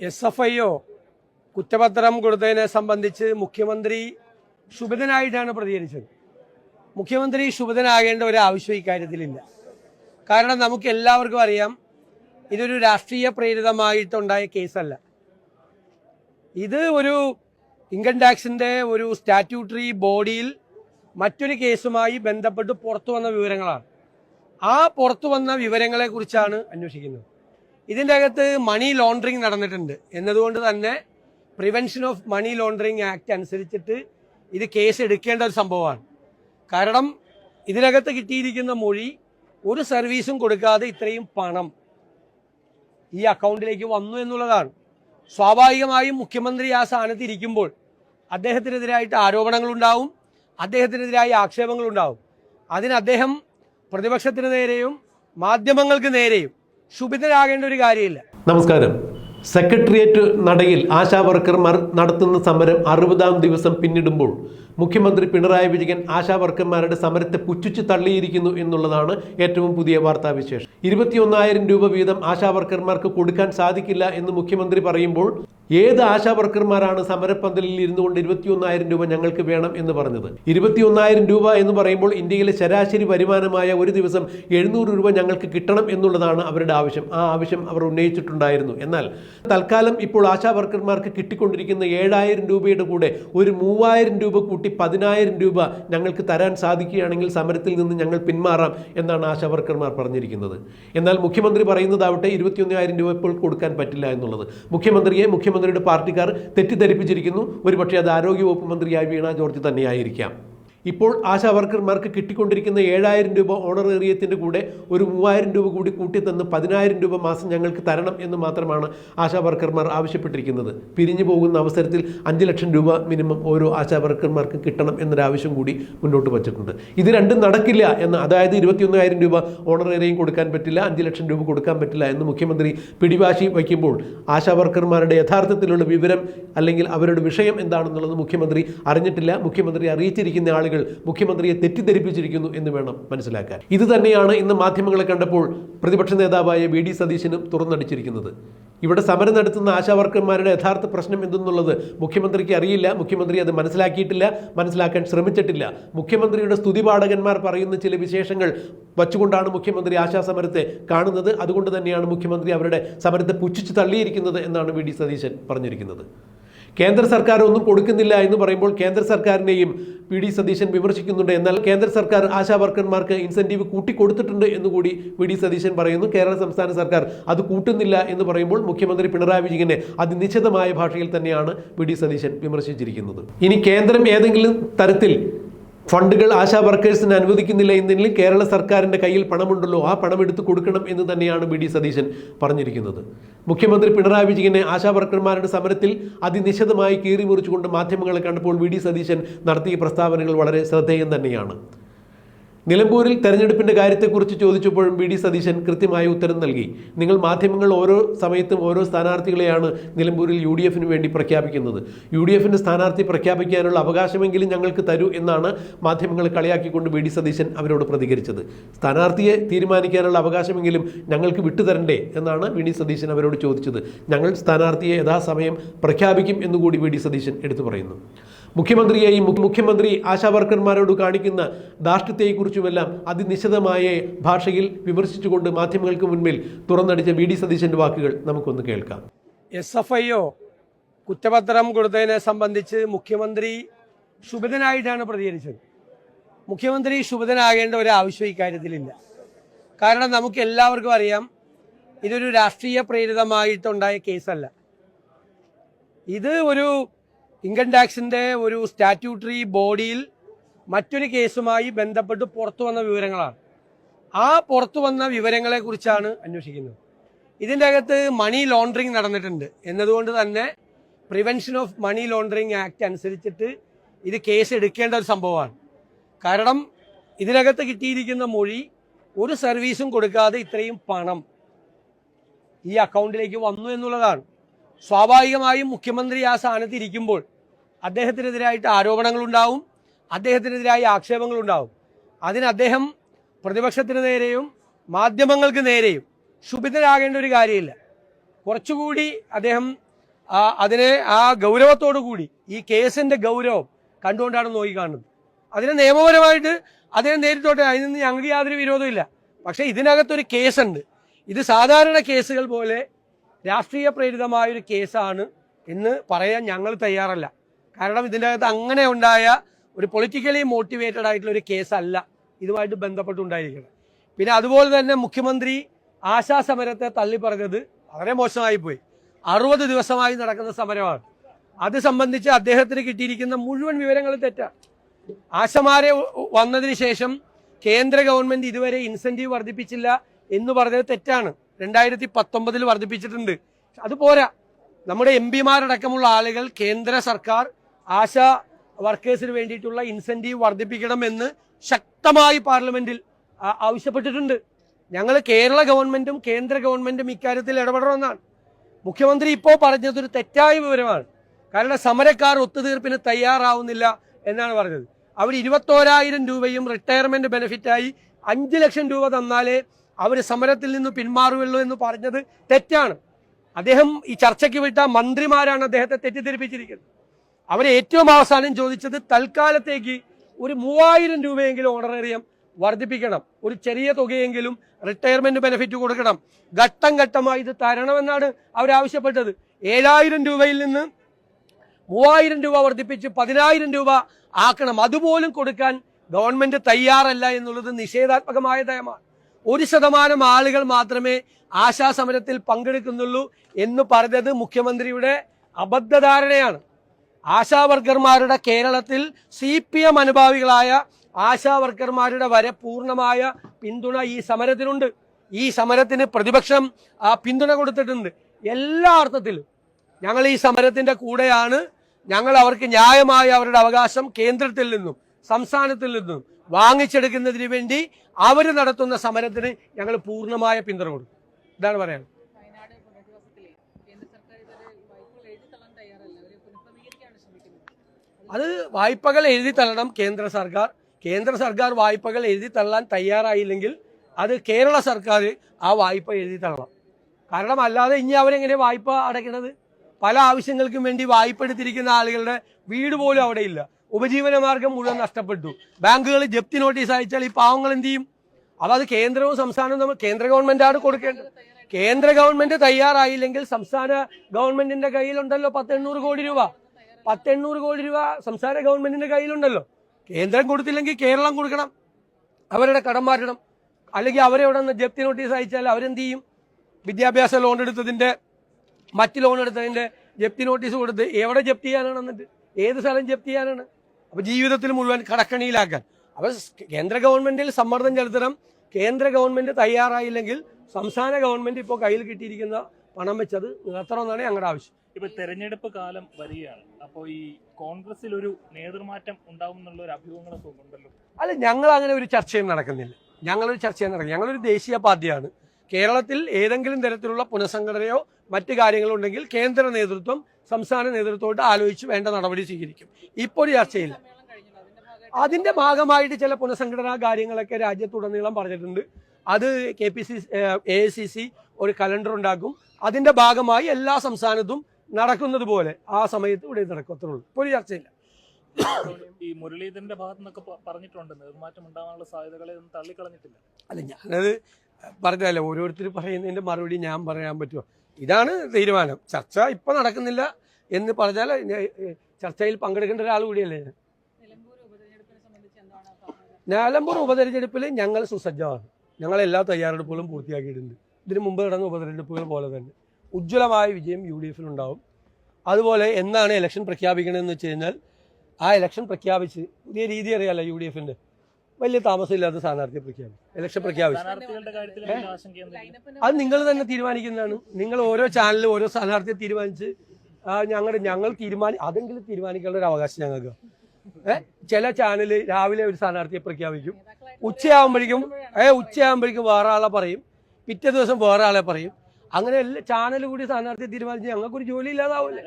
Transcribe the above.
S F I O കുറ്റപത്രം കൊടുത്തതിനെ സംബന്ധിച്ച് മുഖ്യമന്ത്രി ശുഭിതനായിട്ടാണ് പ്രതികരിച്ചത്. മുഖ്യമന്ത്രി ശുഭിതനാകേണ്ട ഒരു ആവശ്യം ഇക്കാര്യത്തിലില്ല കാരണം നമുക്ക് എല്ലാവർക്കും അറിയാം ഇതൊരു രാഷ്ട്രീയ പ്രേരിതമായിട്ടുണ്ടായ കേസല്ല. ഇത് ഒരു ഇൻകം ടാക്സിന്റെ ഒരു സ്റ്റാറ്റ്യൂട്ടറി ബോഡിയിൽ മറ്റൊരു കേസുമായി ബന്ധപ്പെട്ട് പുറത്തു വന്ന വിവരങ്ങളാണ്. ആ പുറത്തു വന്ന വിവരങ്ങളെ കുറിച്ചാണ് അന്വേഷിക്കുന്നത്. ഇതിന്റെ അകത്ത് മണി ലോണ്ടറിങ് നടന്നിട്ടുണ്ട്. എന്നതുകൊണ്ട് തന്നെ prevention of money laundering act അനുസരിച്ചിട്ട് ഇത് കേസ് എടുക്കേണ്ട ഒരു സംഭവമാണ്. കാരണം ഇതിനകത്ത് കിട്ടിയിരിക്കുന്ന മൊഴി ഒരു സർവീസും കൊടുക്കാതെ ഇത്രയും പണം ഈ അക്കൗണ്ടിലേക്ക് വന്നു എന്നുള്ളതാണ്. സ്വാഭാവികമായും മുഖ്യമന്ത്രി ആ സ്ഥാനത്ത് ഇരിക്കുമ്പോൾ അദ്ദേഹത്തിനെതിരായിട്ട് ആരോപണങ്ങളുണ്ടാവും അദ്ദേഹത്തിനെതിരായ ആക്ഷേപങ്ങളുണ്ടാവും. അതിന് അദ്ദേഹം പ്രതിപക്ഷത്തിന് നേരെയും മാധ്യമങ്ങൾക്ക് നേരെയും ശുഭിതരാകേണ്ട ഒരു കാര്യമില്ല. നമസ്കാരം. സെക്രട്ടേറിയറ്റ് നടയിൽ ആശാ വർക്കർമാർ നടത്തുന്ന സമരം അറുപതാം ദിവസം പിന്നിടുമ്പോൾ മുഖ്യമന്ത്രി പിണറായി വിജയൻ ആശാ വർക്കർമാരുടെ സമരത്തെ പുച്ഛിച്ച് തള്ളിയിരിക്കുന്നു എന്നുള്ളതാണ് ഏറ്റവും പുതിയ വാർത്താ വിശേഷം ഇരുപത്തിയൊന്നായിരം രൂപ വീതം ആശാവർക്കർമാർക്ക് കൊടുക്കാൻ സാധിക്കില്ല എന്ന് മുഖ്യമന്ത്രി പറയുമ്പോൾ ഏത് ആശാവർക്കർമാരാണ് സമരപ്പന്തലിൽ ഇരുന്നു കൊണ്ട് ഇരുപത്തിയൊന്നായിരം രൂപ ഞങ്ങൾക്ക് വേണം എന്ന് പറഞ്ഞത്? ഇരുപത്തിയൊന്നായിരം രൂപ എന്ന് പറയുമ്പോൾ ഇന്ത്യയിലെ ശരാശരി വരുമാനമായ ഒരു ദിവസം എഴുന്നൂറ് രൂപ ഞങ്ങൾക്ക് കിട്ടണം എന്നുള്ളതാണ് അവരുടെ ആവശ്യം. ആ ആവശ്യം അവർ ഉന്നയിച്ചിട്ടുണ്ടായിരുന്നു. എന്നാൽ തൽക്കാലം ഇപ്പോൾ ആശാവർക്കർമാർക്ക് കിട്ടിക്കൊണ്ടിരിക്കുന്ന ഏഴായിരം രൂപയുടെ കൂടെ ഒരു മൂവായിരം രൂപ കൂട്ടി പതിനായിരം രൂപ ഞങ്ങൾക്ക് തരാൻ സാധിക്കുകയാണെങ്കിൽ സമരത്തിൽ നിന്ന് ഞങ്ങൾ പിന്മാറാം എന്നാണ് ആശാ വർക്കർമാർ പറഞ്ഞിരിക്കുന്നത്. എന്നാൽ മുഖ്യമന്ത്രി പറയുന്നതാവട്ടെ ഇരുപത്തിയൊന്നായിരം രൂപ ഇപ്പോൾ കൊടുക്കാൻ പറ്റില്ല എന്നുള്ളത്. മുഖ്യമന്ത്രിയെ മുഖ്യമന്ത്രിയുടെ പാർട്ടിക്കാർ തെറ്റിദ്ധരിപ്പിച്ചിരിക്കുന്നു. ഒരുപക്ഷെ അത് ആരോഗ്യവകുപ്പ് മന്ത്രിയായ വീണ ജോർജ് തന്നെയായിരിക്കാം. ഇപ്പോൾ ആശാ വർക്കർമാർക്ക് കിട്ടിക്കൊണ്ടിരിക്കുന്ന ഏഴായിരം രൂപ ഓണറേറിയത്തിന്റെ കൂടെ ഒരു മൂവായിരം രൂപ കൂടി കൂട്ടി തന്ന് പതിനായിരം രൂപ മാസം ഞങ്ങൾക്ക് തരണം എന്ന് മാത്രമാണ് ആശാ വർക്കർമാർ ആവശ്യപ്പെട്ടിരിക്കുന്നത്. പിരിഞ്ഞു പോകുന്ന അവസരത്തിൽ അഞ്ച് ലക്ഷം രൂപ മിനിമം ഓരോ ആശാ വർക്കർമാർക്ക് കിട്ടണം എന്നൊരാവശ്യം കൂടി മുന്നോട്ട് വച്ചിട്ടുണ്ട്. ഇത് രണ്ടും നടക്കില്ല എന്ന് അതായത് ഇരുപത്തിയൊന്നായിരം രൂപ ഓണറേറിയം കൊടുക്കാൻ പറ്റില്ല അഞ്ച് ലക്ഷം രൂപ കൊടുക്കാൻ പറ്റില്ല എന്ന് മുഖ്യമന്ത്രി പിടിവാശി വയ്ക്കുമ്പോൾ ആശാ വർക്കർമാരുടെ യഥാർത്ഥത്തിലുള്ള വിവരം അല്ലെങ്കിൽ അവരുടെ വിഷയം എന്താണെന്നുള്ളത് മുഖ്യമന്ത്രി അറിഞ്ഞിട്ടില്ല. മുഖ്യമന്ത്രി അറിയിച്ചിരിക്കുന്ന ആളുകൾ മുഖ്യമന്ത്രിയെ തെറ്റിദ്ധരിപ്പിച്ചിരിക്കുന്നു എന്ന് വേണം മനസ്സിലാക്കാൻ. ഇത് തന്നെയാണ് ഇന്ന് മാധ്യമങ്ങളെ കണ്ടപ്പോൾ പ്രതിപക്ഷ നേതാവായ വി ഡി സതീശനും തുറന്നടിച്ചിരിക്കുന്നത്. ഇവിടെ സമരം നടത്തുന്ന ആശാവർക്കർമാരുടെ യഥാർത്ഥ പ്രശ്നം എന്തെന്നുള്ളത് മുഖ്യമന്ത്രിക്ക് അറിയില്ല. മുഖ്യമന്ത്രി അത് മനസ്സിലാക്കിയിട്ടില്ല മനസ്സിലാക്കാൻ ശ്രമിച്ചിട്ടില്ല. മുഖ്യമന്ത്രിയുടെ സ്തുതിപാഠകന്മാർ പറയുന്ന ചില വിശേഷങ്ങൾ വച്ചുകൊണ്ടാണ് മുഖ്യമന്ത്രി ആശാസമരത്തെ കാണുന്നത്. അതുകൊണ്ട് തന്നെയാണ് മുഖ്യമന്ത്രി അവരുടെ സമരത്തെ പുച്ഛിച്ച് തള്ളിയിരിക്കുന്നത് എന്നാണ് വി ഡി സതീശൻ പറഞ്ഞിരിക്കുന്നത്. കേന്ദ്ര സർക്കാർ ഒന്നും കൊടുക്കുന്നില്ല എന്ന് പറയുമ്പോൾ കേന്ദ്ര സർക്കാരിനെയും പി ഡി സതീശൻ വിമർശിക്കുന്നുണ്ട്. എന്നാൽ കേന്ദ്ര സർക്കാർ ആശാ വർക്കർമാർക്ക് ഇൻസെന്റീവ് കൂട്ടിക്കൊടുത്തിട്ടുണ്ട് എന്ന് കൂടി വി ഡി സതീശൻ പറയുന്നു. കേരള സംസ്ഥാന സർക്കാർ അത് കൂട്ടുന്നില്ല എന്ന് പറയുമ്പോൾ മുഖ്യമന്ത്രി പിണറായി വിജയനെ അതിനിശ്ചിതമായ ഭാഷയിൽ തന്നെയാണ് പി ഡി സതീശൻ വിമർശിച്ചിരിക്കുന്നത്. ഇനി കേന്ദ്രം ഏതെങ്കിലും തരത്തിൽ ഫണ്ടുകൾ ആശാ വർക്കേഴ്സിന് അനുവദിക്കുന്നില്ല എന്നെങ്കിലും കേരള സർക്കാരിന്റെ കയ്യിൽ പണമുണ്ടല്ലോ ആ പണം എടുത്ത് കൊടുക്കണം എന്ന് തന്നെയാണ് ബി ഡി സതീശൻ പറഞ്ഞിരിക്കുന്നത്. മുഖ്യമന്ത്രി പിണറായി വിജയനെ ആശാ വർക്കർമാരുടെ സമരത്തിൽ അതിനിശിതമായി കീറി മുറിച്ചുകൊണ്ട് മാധ്യമങ്ങളെ കണ്ടപ്പോൾ വി ഡി സതീശൻ നടത്തിയ പ്രസ്താവനകൾ വളരെ ശ്രദ്ധേയം തന്നെയാണ്. നിലമ്പൂരിൽ തെരഞ്ഞെടുപ്പിന്റെ കാര്യത്തെക്കുറിച്ച് ചോദിച്ചപ്പോഴും ബി ഡി സതീശൻ കൃത്യമായ ഉത്തരം നൽകി. നിങ്ങൾ മാധ്യമങ്ങൾ ഓരോ സമയത്തും ഓരോ സ്ഥാനാർത്ഥികളെയാണ് നിലമ്പൂരിൽ യു ഡി എഫിന് വേണ്ടി പ്രഖ്യാപിക്കുന്നത്. യു ഡി എഫിന്റെ സ്ഥാനാർത്ഥി പ്രഖ്യാപിക്കാനുള്ള അവകാശമെങ്കിലും ഞങ്ങൾക്ക് തരൂ എന്നാണ് മാധ്യമങ്ങൾ കളിയാക്കിക്കൊണ്ട് ബി ഡി സതീശൻ അവരോട് പ്രതികരിച്ചത്. സ്ഥാനാർത്ഥിയെ തീരുമാനിക്കാനുള്ള അവകാശമെങ്കിലും ഞങ്ങൾക്ക് വിട്ടുതരണ്ടേ എന്നാണ് വി ഡി സതീശൻ അവരോട് ചോദിച്ചത്. ഞങ്ങൾ സ്ഥാനാർത്ഥിയെ യഥാസമയം പ്രഖ്യാപിക്കും എന്നുകൂടി വി ഡി സതീശൻ എടുത്തു പറയുന്നു. മുഖ്യമന്ത്രിയെയും മുഖ്യമന്ത്രി ആശാവർക്കർമാരോട് കാണിക്കുന്ന ധാർഷ്ട്യത്തെക്കുറിച്ചുമെല്ലാം അതിനിശിതമായ ഭാഷയിൽ വിമർശിച്ചുകൊണ്ട് മാധ്യമങ്ങൾക്ക് മുൻപിൽ തുറന്നടിച്ച വി ഡി സതീശന്റെ വാക്കുകൾ നമുക്കൊന്ന് കേൾക്കാം. എസ് എഫ് ഐ ഒ കുറ്റപത്രം കൊടുത്തതിനെ സംബന്ധിച്ച് മുഖ്യമന്ത്രി ശുഭിതനായിട്ടാണ് പ്രതികരിച്ചത്. മുഖ്യമന്ത്രി ശുഭിതനാകേണ്ട ഒരു ആവശ്യം ഇക്കാര്യത്തിലില്ല കാരണം നമുക്ക് എല്ലാവർക്കും അറിയാം ഇതൊരു രാഷ്ട്രീയ പ്രേരിതമായിട്ടുണ്ടായ കേസല്ല. ഇത് ഒരു ഇൻകം ടാക്സിന്റെ ഒരു സ്റ്റാറ്റ്യൂട്ടറി ബോഡിയിൽ മറ്റൊരു കേസുമായി ബന്ധപ്പെട്ട് പുറത്തു വന്ന വിവരങ്ങളാണ്. ആ പുറത്തു വന്ന വിവരങ്ങളെ കുറിച്ചാണ് അന്വേഷിക്കുന്നത്. ഇതിന്റെ അകത്ത് മണി ലോണ്ടറിങ് നടന്നിട്ടുണ്ട്. എന്നതുകൊണ്ട് തന്നെ prevention of money laundering act അനുസരിച്ചിട്ട് ഇത് കേസ് എടുക്കേണ്ട ഒരു സംഭവമാണ്. കാരണം ഇതിനകത്ത് കിട്ടിയിരിക്കുന്ന മൊഴി ഒരു സർവീസും കൊടുക്കാതെ ഇത്രയും പണം ഈ അക്കൗണ്ടിലേക്ക് വന്നു എന്നുള്ളതാണ്. സ്വാഭാവികമായും മുഖ്യമന്ത്രി ആ സ്ഥാനത്ത് ഇരിക്കുമ്പോൾ അദ്ദേഹത്തിനെതിരായിട്ട് ആരോപണങ്ങളുണ്ടാവും അദ്ദേഹത്തിനെതിരായ ആക്ഷേപങ്ങളുണ്ടാവും. അതിന് അദ്ദേഹം പ്രതിപക്ഷത്തിന് നേരെയും മാധ്യമങ്ങൾക്ക് നേരെയും ശുഭിതരാകേണ്ട ഒരു കാര്യമില്ല. കുറച്ചുകൂടി അദ്ദേഹം അതിനെ ആ ഗൗരവത്തോടു കൂടി ഈ കേസിന്റെ ഗൗരവം കണ്ടുകൊണ്ടാണ് നോക്കിക്കാണുന്നത്. അതിനെ നിയമപരമായിട്ട് അദ്ദേഹം നേരിട്ടോട്ടെ അതിൽ നിന്ന് ഞങ്ങൾക്ക് യാതൊരു വിരോധമില്ല പക്ഷേ ഇതിനകത്തൊരു കേസുണ്ട്. ഇത് സാധാരണ കേസുകൾ പോലെ രാഷ്ട്രീയ പ്രേരിതമായൊരു കേസാണ് എന്ന് പറയാൻ ഞങ്ങൾ തയ്യാറല്ല. കാരണം ഇതിന്റെ അകത്ത് അങ്ങനെ ഉണ്ടായ ഒരു പൊളിറ്റിക്കലി മോട്ടിവേറ്റഡ് ആയിട്ടുള്ള ഒരു കേസല്ല ഇതുമായിട്ട് ബന്ധപ്പെട്ടുണ്ടായിരിക്കുന്നത്. പിന്നെ അതുപോലെ തന്നെ മുഖ്യമന്ത്രി ആശാ സമരത്തെ തള്ളി പറഞ്ഞത് വളരെ മോശമായി പോയി അറുപത് ദിവസമായി നടക്കുന്ന സമരമാണ്. അത് സംബന്ധിച്ച് അദ്ദേഹത്തിന് കിട്ടിയിരിക്കുന്ന മുഴുവൻ വിവരങ്ങൾ തെറ്റാണ്. ആശമാരെ വന്നതിന് ശേഷം കേന്ദ്ര ഗവൺമെന്റ് ഇതുവരെ ഇൻസെന്റീവ് വർദ്ധിപ്പിച്ചില്ല എന്ന് പറഞ്ഞത് തെറ്റാണ്. രണ്ടായിരത്തി പത്തൊമ്പതിൽ വർദ്ധിപ്പിച്ചിട്ടുണ്ട്. അത് പോരാ. നമ്മുടെ എം പിമാരടക്കമുള്ള ആളുകൾ കേന്ദ്ര സർക്കാർ ആശാ വർക്കേഴ്സിന് വേണ്ടിയിട്ടുള്ള ഇൻസെന്റീവ് വർദ്ധിപ്പിക്കണമെന്ന് ശക്തമായി പാർലമെന്റിൽ ആവശ്യപ്പെട്ടിട്ടുണ്ട്. ഞങ്ങൾ കേരള ഗവൺമെന്റും കേന്ദ്ര ഗവൺമെന്റും ഇക്കാര്യത്തിൽ ഇടപെടണമെന്നാണ്. മുഖ്യമന്ത്രി ഇപ്പോൾ പറഞ്ഞത് ഒരു തെറ്റായ വിവരമാണ്. കാരണം സമരക്കാർ ഒത്തുതീർപ്പിന് തയ്യാറാവുന്നില്ല എന്നാണ് പറഞ്ഞത്. അവർ ഇരുപത്തോരായിരം രൂപയും റിട്ടയർമെന്റ് ബെനിഫിറ്റായി അഞ്ച് ലക്ഷം രൂപ തന്നാലേ അവർ സമരത്തിൽ നിന്ന് പിന്മാറുകയുള്ളൂ എന്ന് പറഞ്ഞത് തെറ്റാണ്. അദ്ദേഹം ഈ ചർച്ചയ്ക്ക് വിട്ട മന്ത്രിമാരാണ് അദ്ദേഹത്തെ തെറ്റിദ്ധരിപ്പിച്ചിരിക്കുന്നത്. അവർ ഏറ്റവും അവസാനം ചോദിച്ചത് തൽക്കാലത്തേക്ക് ഒരു മൂവായിരം രൂപയെങ്കിലും ഓണറേറിയം വർദ്ധിപ്പിക്കണം. ഒരു ചെറിയ തുകയെങ്കിലും റിട്ടയർമെന്റ് ബെനിഫിറ്റ് കൊടുക്കണം. ഘട്ടം ഘട്ടമായി ഇത് തരണമെന്നാണ് അവരാവശ്യപ്പെട്ടത് ഏഴായിരം രൂപയിൽ നിന്ന് മൂവായിരം രൂപ വർദ്ധിപ്പിച്ച് പതിനായിരം രൂപ ആക്കണം. അതുപോലും കൊടുക്കാൻ ഗവൺമെന്റ് തയ്യാറല്ല എന്നുള്ളത് നിഷേധാത്മകമായ നയമാണ്. ഒരു ശതമാനം ആളുകൾ മാത്രമേ ആശാസമരത്തിൽ പങ്കെടുക്കുന്നുള്ളൂ എന്ന് പറഞ്ഞത് മുഖ്യമന്ത്രിയുടെ അബദ്ധധാരണയാണ്. ആശാവർക്കർമാരുടെ കേരളത്തിൽ സി പി എം അനുഭാവികളായ ആശാവർക്കർമാരുടെ വരെ പൂർണമായ പിന്തുണ ഈ സമരത്തിനുണ്ട്. ഈ സമരത്തിന് പ്രതിപക്ഷം പിന്തുണ കൊടുത്തിട്ടുണ്ട്. എല്ലാ അർത്ഥത്തിലും ഞങ്ങൾ ഈ സമരത്തിന്റെ കൂടെയാണ്. ഞങ്ങൾ അവർക്ക് ന്യായമായ അവരുടെ അവകാശം കേന്ദ്രത്തിൽ നിന്നും സംസ്ഥാനത്തിൽ നിന്നും വാങ്ങിച്ചെടുക്കുന്നതിന് വേണ്ടി അവർ നടത്തുന്ന സമരത്തിന് ഞങ്ങൾ പൂർണമായ പിന്തുണ കൊടുക്കും. ഇതാണ് പറയാൻ അത് വായ്പകൾ എഴുതി തള്ളണം കേന്ദ്ര സർക്കാർ. കേന്ദ്ര സർക്കാർ വായ്പകൾ എഴുതി തള്ളാൻ തയ്യാറായില്ലെങ്കിൽ അത് കേരള സർക്കാർ ആ വായ്പ എഴുതി തള്ളണം. കാരണം അല്ലാതെ ഇനി അവരെങ്ങനെ വായ്പ അടയ്ക്കണത്? പല ആവശ്യങ്ങൾക്കും വേണ്ടി വായ്പ എടുത്തിരിക്കുന്ന ആളുകളുടെ വീട് പോലും അവിടെ ഇല്ല ഉപജീവന മാർഗം മുഴുവൻ നഷ്ടപ്പെട്ടു. ബാങ്കുകൾ ജപ്തി നോട്ടീസ് അയച്ചാൽ ഈ പാവങ്ങൾ എന്ത് ചെയ്യും? അപ്പോൾ അത് കേന്ദ്രവും സംസ്ഥാനവും തമ്മിൽ കേന്ദ്ര ഗവൺമെന്റാണ് കൊടുക്കേണ്ടത്. കേന്ദ്ര ഗവൺമെന്റ് തയ്യാറായില്ലെങ്കിൽ സംസ്ഥാന ഗവൺമെന്റിന്റെ കയ്യിലുണ്ടല്ലോ പത്തെണ്ണൂറ് കോടി രൂപ. പത്തെണ്ണൂറ് കോടി രൂപ സംസ്ഥാന ഗവൺമെന്റിന്റെ കയ്യിലുണ്ടല്ലോ. കേന്ദ്രം കൊടുത്തില്ലെങ്കിൽ കേരളം കൊടുക്കണം. അവരുടെ കടം മാറ്റണം. അല്ലെങ്കിൽ അവരെ ഇവിടെ നിന്ന് ജപ്തി നോട്ടീസ് അയച്ചാൽ അവരെന്ത് ചെയ്യും? വിദ്യാഭ്യാസ ലോൺ എടുത്തതിന്റെ മറ്റ് ലോൺ എടുത്തതിന്റെ ജപ്തി നോട്ടീസ് കൊടുത്ത് എവിടെ ജപ്തി ചെയ്യാനാണ് എന്നിട്ട് ഏത് സ്ഥലം ജപ്തി ചെയ്യാനാണ്? അപ്പൊ ജീവിതത്തിൽ മുഴുവൻ കടക്കണിയിലാക്കാൻ. അപ്പൊ കേന്ദ്ര ഗവൺമെന്റിൽ സമ്മർദ്ദം ചെലുത്തണം. കേന്ദ്ര ഗവൺമെന്റ് തയ്യാറായില്ലെങ്കിൽ സംസ്ഥാന ഗവൺമെന്റ് ഇപ്പോൾ കയ്യിൽ കിട്ടിയിരിക്കുന്ന പണം വെച്ചത് നിർത്തണമെന്നാണ് ഞങ്ങളുടെ ആവശ്യം. ഇപ്പൊ തെരഞ്ഞെടുപ്പ് കാലം വരികയാണ്. അപ്പോൾ ഈ കോൺഗ്രസിൽ ഒരു നേതൃമാറ്റം ഉണ്ടാവും എന്നുള്ള ഒരു അഭ്യൂഹങ്ങളൊക്കെ ഉണ്ടല്ലോ. അല്ല ഞങ്ങൾ അങ്ങനെ ഒരു ചർച്ചയും നടക്കുന്നില്ല. ഞങ്ങളൊരു ചർച്ചയും നടക്കും ഞങ്ങളൊരു ദേശീയ പാർട്ടിയാണ്. കേരളത്തിൽ ഏതെങ്കിലും തരത്തിലുള്ള പുനഃസംഘടനയോ മറ്റു കാര്യങ്ങളോ ഉണ്ടെങ്കിൽ കേന്ദ്ര നേതൃത്വം സംസ്ഥാന നേതൃത്വമായിട്ട് ആലോചിച്ച് വേണ്ട നടപടി സ്വീകരിക്കും. ഇപ്പോൾ ചർച്ചയില്ല. അതിന്റെ ഭാഗമായിട്ട് ചില പുനഃസംഘടനാ കാര്യങ്ങളൊക്കെ രാജ്യത്തുടനീളം പറഞ്ഞിട്ടുണ്ട്. അത് K P C A C C ഒരു കലണ്ടർ ഉണ്ടാക്കും. അതിന്റെ ഭാഗമായി എല്ലാ സംസ്ഥാനത്തും നടക്കുന്നത് പോലെ ആ സമയത്ത് ഇവിടെ നടക്കത്തുള്ളൂ. ഇപ്പോൾ ഒരു ചർച്ചയില്ല. ഈ മുരളീധരന്റെ ഭാഗത്തുനിന്നൊക്കെ പറഞ്ഞിട്ടുണ്ട്. നിർമാറ്റം ഉണ്ടാവാനുള്ള സാധ്യതകളെ ഒന്നും തള്ളിക്കളഞ്ഞിട്ടില്ല. അല്ല ഞാനത് പറഞ്ഞതല്ല ഓരോരുത്തർ പറയുന്നതിന്റെ മറുപടി ഞാൻ പറയാൻ പറ്റുമോ? ഇതാണ് തീരുമാനം. ചർച്ച ഇപ്പം നടക്കുന്നില്ല എന്ന് പറഞ്ഞാൽ ചർച്ചയിൽ പങ്കെടുക്കേണ്ട ഒരാൾ കൂടിയല്ലേ ഞാൻ? നിലമ്പൂർ ഉപതെരഞ്ഞെടുപ്പിൽ ഞങ്ങൾ സുസജ്ജമാണ്. ഞങ്ങൾ എല്ലാ തയ്യാറെടുപ്പുകളും പൂർത്തിയാക്കിയിട്ടുണ്ട്. ഇതിന് മുമ്പ് നടന്ന ഉപതെരഞ്ഞെടുപ്പുകൾ പോലെ തന്നെ. ഉജ്ജ്വലമായ വിജയം യു ഡി എഫിനുണ്ടാവും അതുപോലെ എന്നാണ് ഇലക്ഷൻ പ്രഖ്യാപിക്കണമെന്ന് വെച്ച് കഴിഞ്ഞാൽ ആ ഇലക്ഷൻ പ്രഖ്യാപിച്ച് പുതിയ രീതി അറിയാലോ യു ഡി എഫിന്റെ വലിയ താമസമില്ലാത്ത സ്ഥാനാർത്ഥിയെ പ്രഖ്യാപിച്ചു. ഇലക്ഷൻ പ്രഖ്യാപിച്ചു. അത് നിങ്ങൾ തന്നെ തീരുമാനിക്കുന്നതാണ്. നിങ്ങൾ ഓരോ ചാനലിലും ഓരോ സ്ഥാനാർത്ഥിയെ തീരുമാനിച്ച് ഞങ്ങളുടെ ഞങ്ങൾ തീരുമാനി അതെങ്കിലും തീരുമാനിക്കാനുള്ള ഒരു അവകാശം ഞങ്ങൾക്ക്. ഏഹ് ചില ചാനൽ രാവിലെ ഒരു സ്ഥാനാർത്ഥിയെ പ്രഖ്യാപിക്കും. ഉച്ചയാകുമ്പോഴേക്കും ഏ ഉച്ചയാകുമ്പോഴേക്കും വേറെ ആളെ പറയും. പിറ്റേ ദിവസം വേറെ ആളെ പറയും. അങ്ങനെ എല്ലാ ചാനൽ കൂടി സ്ഥാനാർത്ഥിയെ തീരുമാനിച്ച് ഞങ്ങൾക്കൊരു ജോലി ഇല്ലാതാവില്ല.